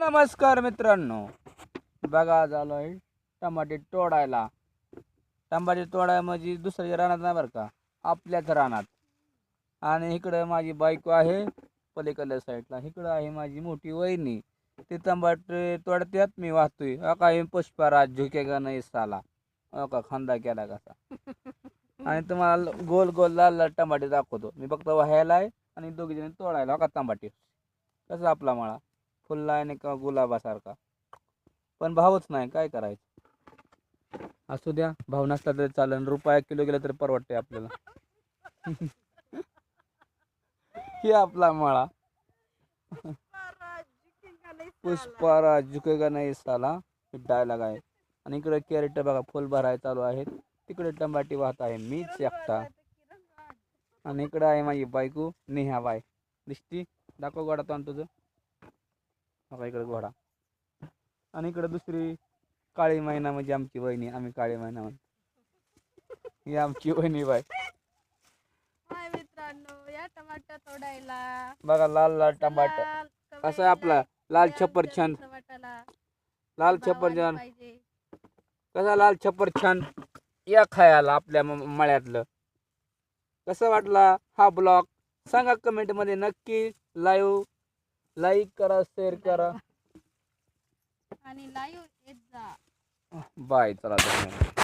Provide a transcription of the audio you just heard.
नमस्कार मित्रांनो. बघा झालो आहे टमाटे तोडायला. टमाटे तोडाय म्हणजे दुसऱ्याच्या रानात नाही बरं का? आपल्याच रानात. आणि इकडं माझी बायको आहे पलीकडल्या साईडला इकडं आहे माझी मोठी वहिनी. ते टमाटे तोडत्यात मी वाहतोय. अका पुष्पराज झुके का नाही साला अ का खांदा केला कसा आणि तुम्हाला गोल गोल लाल लाल टमाटे दाखवतो. मी फक्त व्हायला आहे आणि दोघीजणी तोडायला. हो का टमाटे? कसं आपला मळा? फुलला आहे का गुलाबासारखा. पण भावच नाही काय करायचं? असू द्या भाव नसला तरी चालेल रुपया किलो गेला तरी परवडते आपल्याला. हे आपला मळा. झुके झुकेगा नाही साला डायलॉग आहे आणि इकडे कॅरेट बघा फुल भराय चालू आहेत. तिकडे टमाटी वाहत आहे मीच एकटा आणि इकडे आहे माझी बायको नेहा बाय दिसती? दाखव गोडा तो तुझं. बघा इकडे घोडा. आणि इकडे दुसरी काळी महिना म्हणजे आमची वहिनी आम्ही काळी महिना म्हणतो. ही आमची वहिनी बाय हाय मित्रांनो या टमाटर तोडायला. बघा लाल लाल टमाटर आहे आपला लाल छप्पर छान. लाल छप्पर छान. कसा लाल छप्पर छान. या खायला आपल्या मळ्यातलं. कसं वाटला हा ब्लॉग? सांगा कमेंटमध्ये नक्की लाईव्ह लाईक करा शेअर करा. आणि लाईव्ह येत जा. बाय चला धन्यवाद.